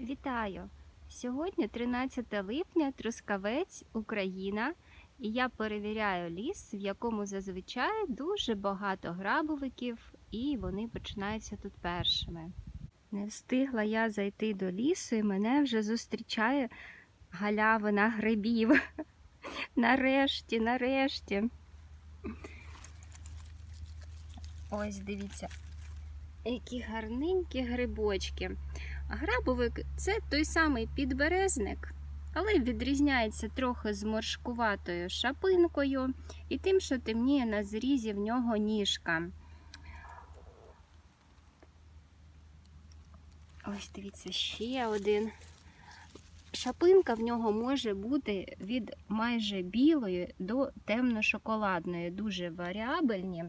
Вітаю! Сьогодні 13 липня, Трускавець, Україна, і я перевіряю ліс, в якому зазвичай дуже багато грабовиків, і вони починаються тут першими. Не встигла я зайти до лісу, і мене вже зустрічає галявина грибів. Нарешті, нарешті. Ось дивіться, які гарненькі грибочки. Грабовик це той самий підберезник, але відрізняється трохи зморшкуватою шапинкою і тим, що темніє на зрізі в нього ніжка. Ось дивіться, ще один. Шапинка в нього може бути від майже білої до темно-шоколадної, дуже варіабельні.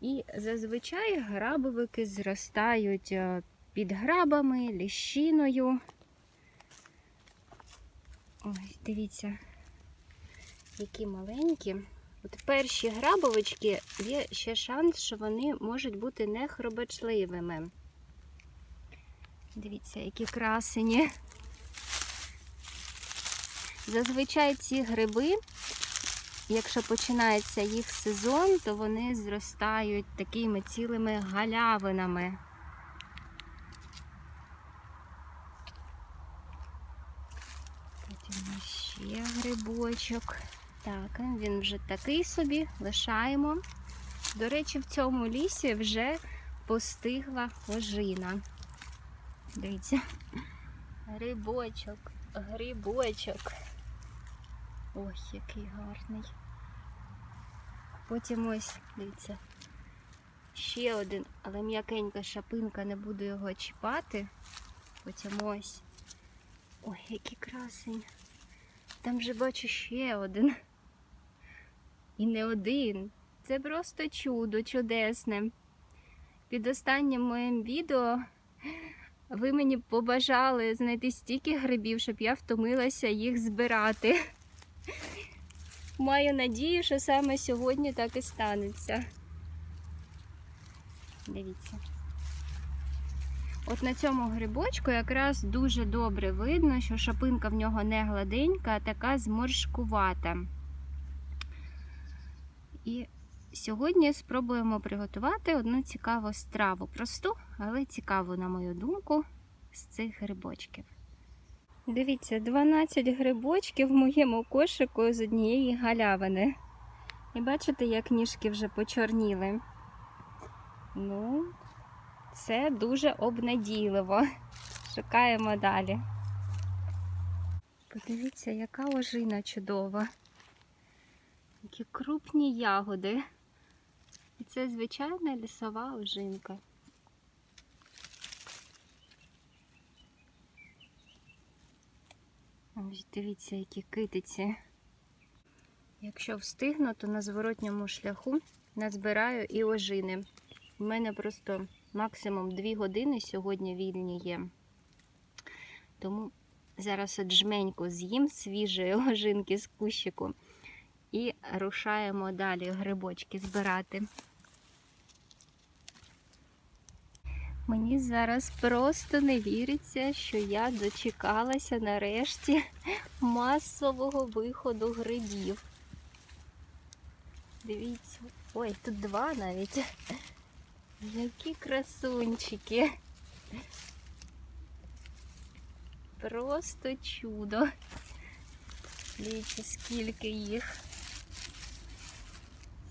І зазвичай грабовики зростають е, під грабами, ліщиною. Ось, дивіться, які маленькі. От перші грабовички є ще шанс, що вони можуть бути не хробачливими. Дивіться, які красені. Зазвичай ці гриби, якщо починається їх сезон, то вони зростають такими цілими галявинами. Потім ще грибочок. Так, він вже такий собі, лишаємо. До речі, в цьому лісі вже постигла ожина. Дивіться. Грибочок, грибочок. Ой, який гарний. Потім ось, дивіться, ще один, але м'якенька шапинка, не буду його чіпати. Потім ось. Ой, який красень. Там вже бачу ще один. І не один. Це просто чудо чудесне. Під останнім моїм відео ви мені побажали знайти стільки грибів, щоб я втомилася їх збирати. Маю надію, що саме сьогодні так і станеться. Дивіться. От на цьому грибочку якраз дуже добре видно, що шапинка в нього не гладенька, а така зморшкувата. І сьогодні спробуємо приготувати одну цікаву страву. Просту, але цікаву, на мою думку, з цих грибочків. Дивіться, 12 грибочків в моєму кошику з однієї галявини. І бачите, як ніжки вже почорніли. Ну, це дуже обнадійливо. Шукаємо далі. Подивіться, яка ожина чудова. Які крупні ягоди. І це звичайна лісова ожинка. Ось дивіться, які китиці. Якщо встигну, то на зворотньому шляху назбираю і ожини. У мене просто максимум 2 години сьогодні вільні є. Тому зараз от жменьку з'їм свіжої ожинки з кущику і рушаємо далі грибочки збирати. Мені зараз просто не віриться, що я дочекалася нарешті масового виходу грибів. Дивіться, ой, тут два навіть. Які красунчики. Просто чудо. Дивіться, скільки їх.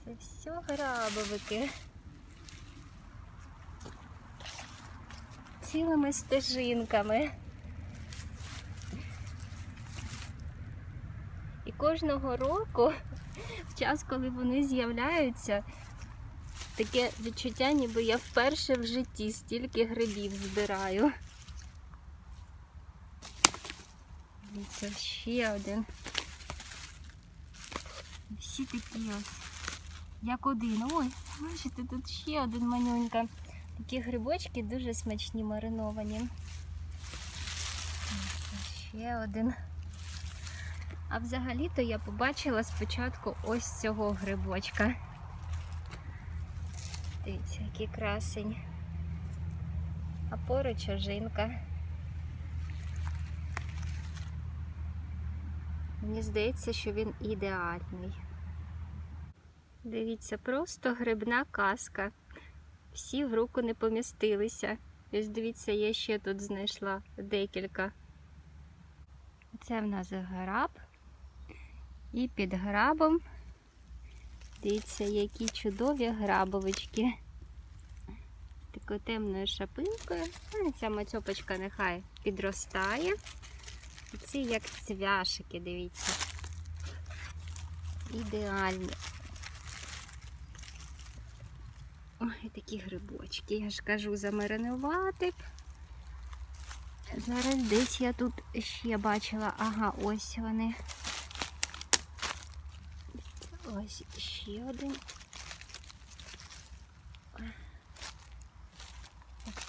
Це все грабовики. Цілими стежинками. І кожного року, в час, коли вони з'являються, таке відчуття, ніби я вперше в житті стільки грибів збираю. Дивіться, ще один. Всі такі ось, як один. Ой, бачите, тут ще один манюнька. Такі грибочки дуже смачні мариновані. Ще один. А взагалі-то я побачила спочатку ось цього грибочка. Дивіться, який красень. А поруч ожинка. Мені здається, що він ідеальний. Дивіться, просто грибна казка. Всі в руку не помістилися. Ось дивіться, я ще тут знайшла декілька. Це в нас граб. І під грабом дивіться, які чудові грабовички. Такою темною шапинкою. Ця мацьопочка нехай підростає. І ці як цвяшики, дивіться. Ідеальні. Ой, такі грибочки, я ж кажу, замаринувати. б. Зараз десь я тут ще бачила. Ага, ось вони. Ось ще один.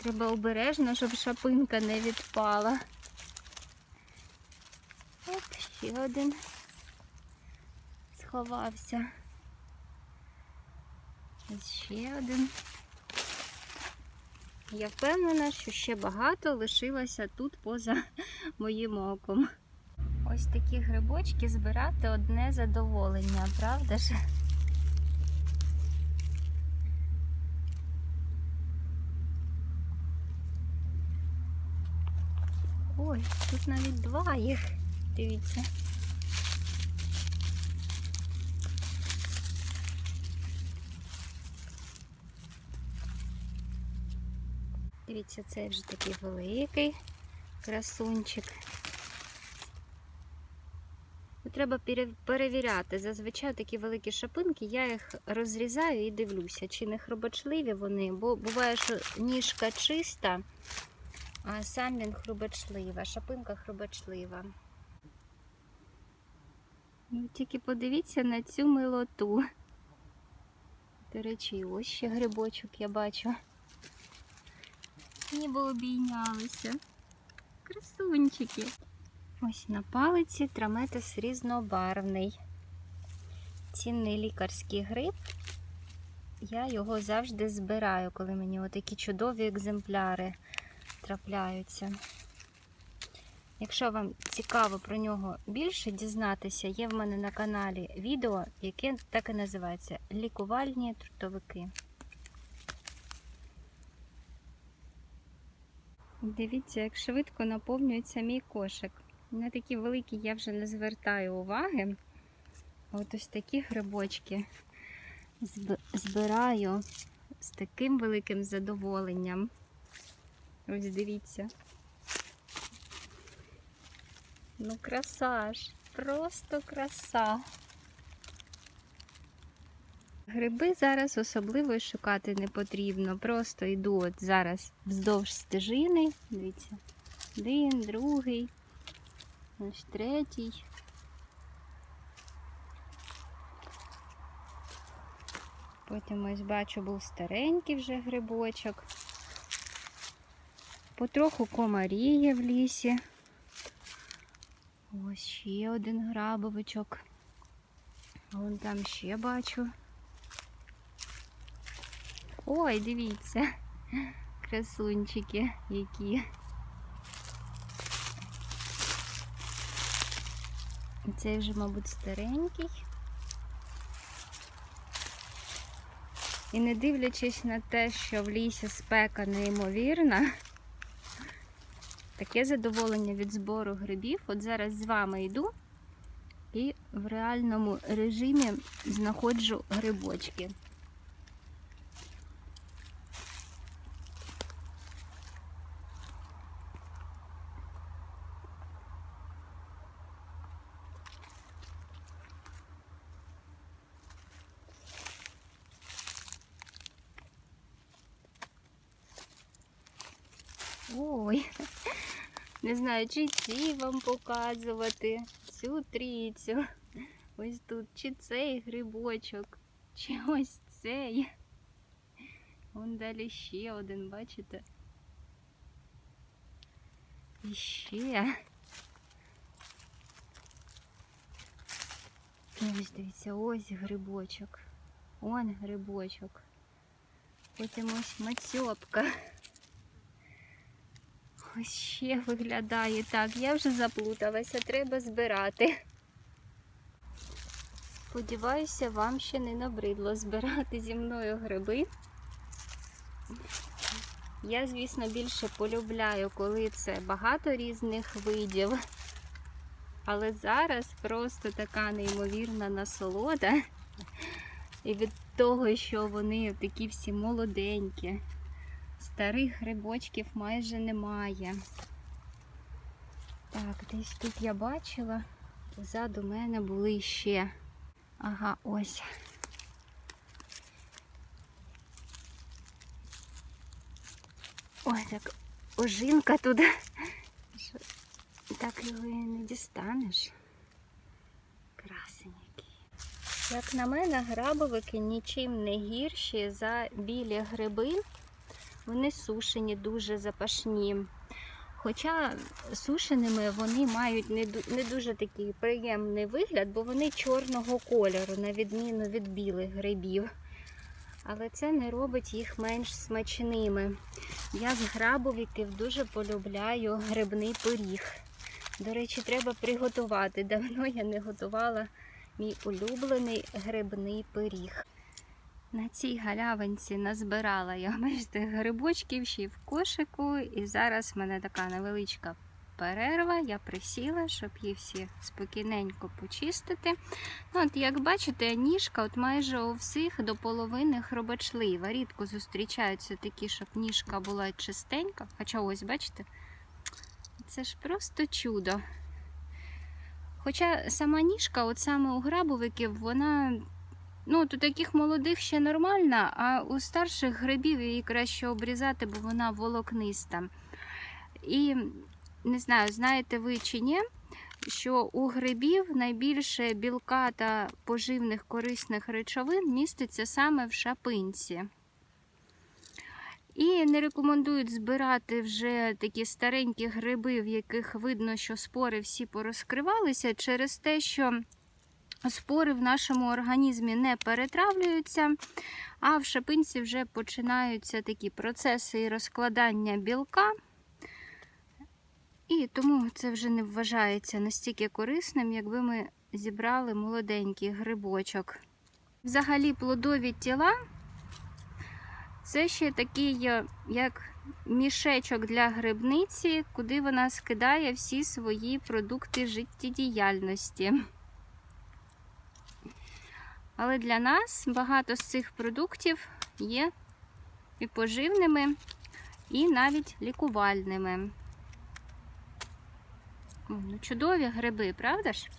Треба обережно, щоб шапинка не відпала. Оп, ще один сховався. Ось ще один. Я впевнена, що ще багато лишилося тут поза моїм оком. Ось такі грибочки збирати одне задоволення, правда ж? Ой, тут навіть два їх. Дивіться. Дивіться, це вже такий великий красунчик. Треба перевіряти. Зазвичай такі великі шапинки, я їх розрізаю і дивлюся, чи не хробочливі вони, бо буває, що ніжка чиста, а сам він хробочлива, шапинка хробочлива. Ну, тільки подивіться на цю милоту. До речі, ось ще грибочок я бачу. Ніби обійнялися. Красунчики. Ось на палиці траметис різнобарвний. Цінний лікарський гриб. Я його завжди збираю, коли мені отакі чудові екземпляри трапляються. Якщо вам цікаво про нього більше дізнатися, є в мене на каналі відео, яке так і називається Лікувальні трутовики. Дивіться, як швидко наповнюється мій кошик. На такі великі я вже не звертаю уваги. От ось такі грибочки збираю з таким великим задоволенням. Ось дивіться. Ну, краса ж, просто краса. Гриби зараз особливо шукати не потрібно. Просто йду от зараз вздовж стежини. Дивіться, один, другий, ось третій. Потім ось бачу, був старенький вже грибочок. Потроху комаріє в лісі. Ось ще один грабовичок. Вон там ще бачу. Ой, дивіться, красунчики які. Цей вже, мабуть, старенький. І не дивлячись на те, що в лісі спека неймовірна, таке задоволення від збору грибів. От зараз з вами йду і в реальному режимі знаходжу грибочки. Ой, не знаю, чи ці вам показувати, цю трійцю. Ось тут, чи цей грибочок, чи ось цей. Вон далі ще один, бачите? І ще. Ось дивіться, ось грибочок. Он грибочок. Потім ось мацьопка. Ось ще виглядає так. Я вже заплуталася, треба збирати. Сподіваюся, вам ще не набридло збирати зі мною гриби. Я, звісно, більше полюбляю, коли це багато різних видів. Але зараз просто така неймовірна насолода. І від того, що вони такі всі молоденькі. Старих грибочків майже немає. Так, десь тут я бачила, позаду мене були ще. Ага, ось. Ой, так ожинка тут. Так його і не дістанеш. Красень який. Як на мене, грабовики нічим не гірші за білі гриби. Вони сушені, дуже запашні. Хоча сушеними вони мають не, дуже такий приємний вигляд, бо вони чорного кольору, на відміну від білих грибів. Але це не робить їх менш смачними. Я з грабовиків дуже полюбляю грибний пиріг. До речі, треба приготувати. Давно я не готувала мій улюблений грибний пиріг. На цій галявинці назбирала я бачите, грибочків ще й в кошику, і зараз в мене така невеличка перерва. Я присіла, щоб їх всі спокійненько почистити. Ну, от, як бачите, ніжка от майже у всіх до половини хробачлива. Рідко зустрічаються такі, щоб ніжка була чистенька. Хоча ось, бачите, це ж просто чудо. Хоча сама ніжка, от саме у грабовиків, вона Ну, у таких молодих ще нормальна, а у старших грибів її краще обрізати, бо вона волокниста. І не знаю, знаєте ви чи ні, що у грибів найбільше білка та поживних корисних речовин міститься саме в шапинці. І не рекомендують збирати вже такі старенькі гриби, в яких видно, що спори всі порозкривалися, через те, що спори в нашому організмі не перетравлюються, а в шапинці вже починаються такі процеси розкладання білка. І тому це вже не вважається настільки корисним, якби ми зібрали молоденький грибочок. Взагалі, плодові тіла це ще такий, е, як мішечок для грибниці, куди вона скидає всі свої продукти життєдіяльності. Але для нас багато з цих продуктів є і поживними, і навіть лікувальними. Ну чудові гриби, правда ж?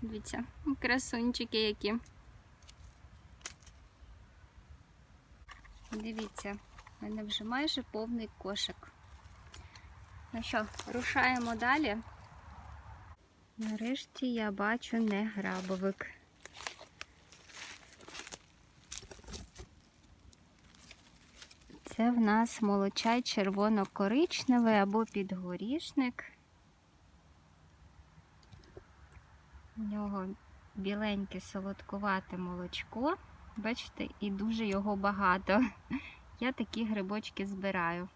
Дивіться, красунчики які. Дивіться, в мене вже майже повний кошик. Ну що, рушаємо далі. Нарешті я бачу не Це в нас молочай червоно-коричневий або підгорішник. У нього біленьке солодкувате молочко. Бачите, і дуже його багато. Я такі грибочки збираю.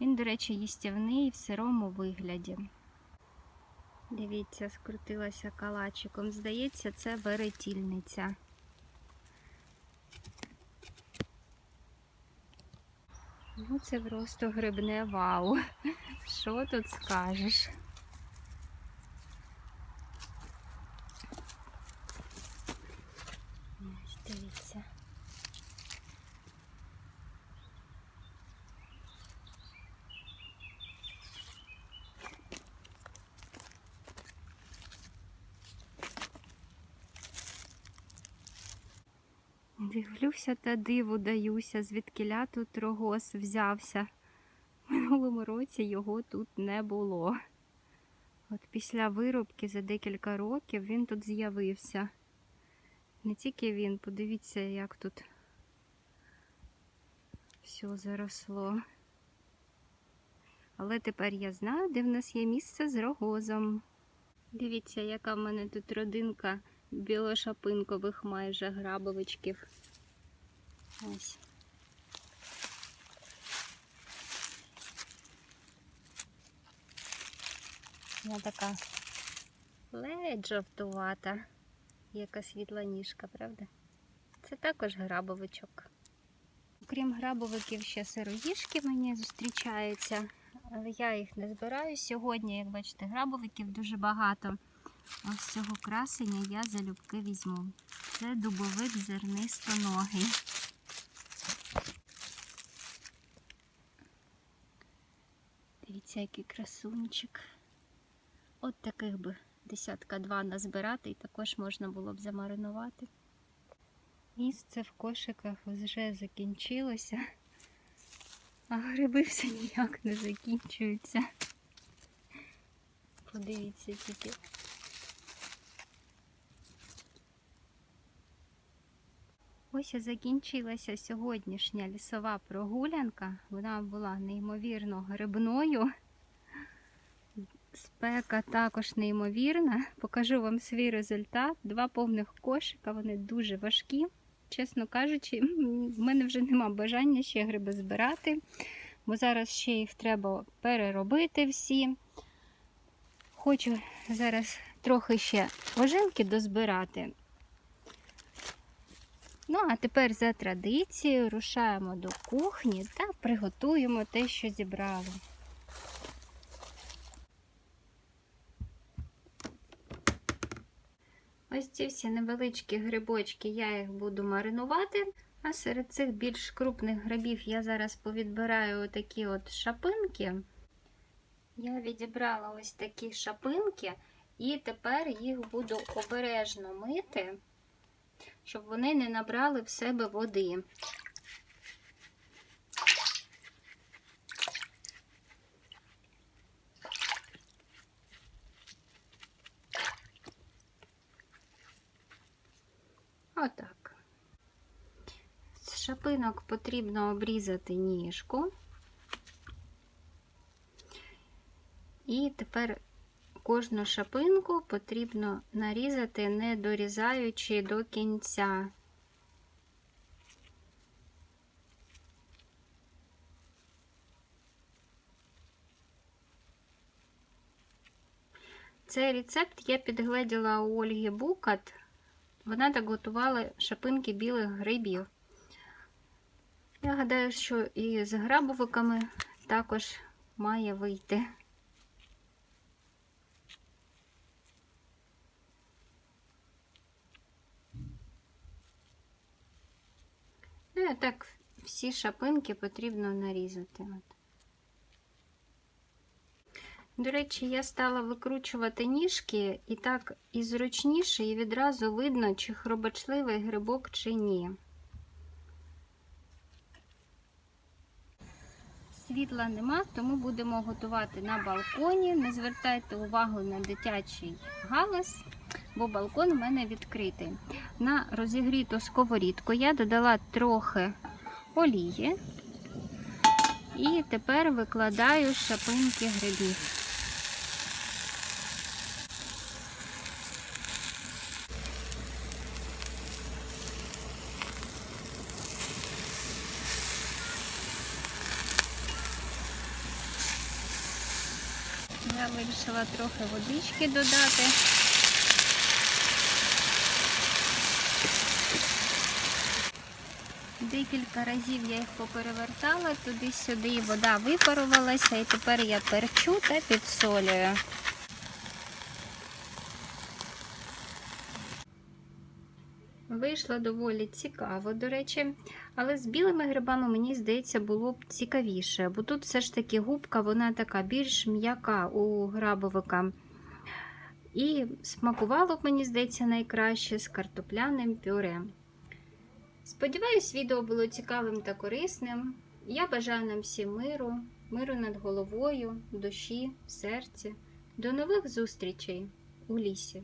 Він, до речі, їстівний в сирому вигляді. Дивіться, скрутилася калачиком. Здається, це веретільниця. Ну, це просто грибне вау. Що тут скажеш? Ось дивіться. Дивлюся та диву даюся, звідкиля тут рогоз взявся. В минулому році його тут не було. От після вирубки за декілька років він тут з'явився. Не тільки він, подивіться, як тут все заросло. Але тепер я знаю, де в нас є місце з рогозом. Дивіться, яка в мене тут родинка білошапинкових майже грабовичків. Ось. Я така ледь жовтувата. Яка світла ніжка, правда? Це також грабовичок. Окрім грабовиків, ще сироїшки мені зустрічаються, але я їх не збираю сьогодні. Як бачите, грабовиків дуже багато. Ось цього красення я залюбки візьму. Це дубовик зернистоногий. Дивіться, красунчик. От таких би десятка два назбирати, і також можна було б замаринувати. Місце в кошиках вже закінчилося, а гриби все ніяк не закінчуються. Подивіться тільки. Ось і закінчилася сьогоднішня лісова прогулянка. Вона була неймовірно грибною. Спека також неймовірна. Покажу вам свій результат. Два повних кошика, вони дуже важкі. Чесно кажучи, в мене вже нема бажання ще гриби збирати, бо зараз ще їх треба переробити всі. Хочу зараз трохи ще ожинки дозбирати. Ну, а тепер за традицією рушаємо до кухні та приготуємо те, що зібрали. Ось ці всі невеличкі грибочки, я їх буду маринувати. А серед цих більш крупних грибів я зараз повідбираю такі от шапинки. Я відібрала ось такі шапинки, і тепер їх буду обережно мити, щоб вони не набрали в себе води. Отак. З шапинок потрібно обрізати ніжку. І тепер кожну шапинку потрібно нарізати, не дорізаючи до кінця. Цей рецепт я підгледіла у Ольги Букат. Вона так готувала шапинки білих грибів. Я гадаю, що і з грабовиками також має вийти. Ну і так всі шапинки потрібно нарізати. От. До речі, я стала викручувати ніжки, і так і зручніше, і відразу видно, чи хробачливий грибок, чи ні. Світла нема, тому будемо готувати на балконі. Не звертайте увагу на дитячий галас, бо балкон у мене відкритий. На розігріту сковорідку я додала трохи олії і тепер викладаю шапинки грибів. Я вирішила трохи водички додати. Декілька разів я їх поперевертала туди-сюди, вода випарувалася, і тепер я перчу та підсолюю. Вийшло доволі цікаво, до речі, але з білими грибами, мені здається, було б цікавіше, бо тут все ж таки губка, вона така більш м'яка у грабовика. І смакувало б, мені здається, найкраще з картопляним пюре. Сподіваюсь, відео було цікавим та корисним. Я бажаю нам всім миру, миру над головою, душі, серці. До нових зустрічей у лісі!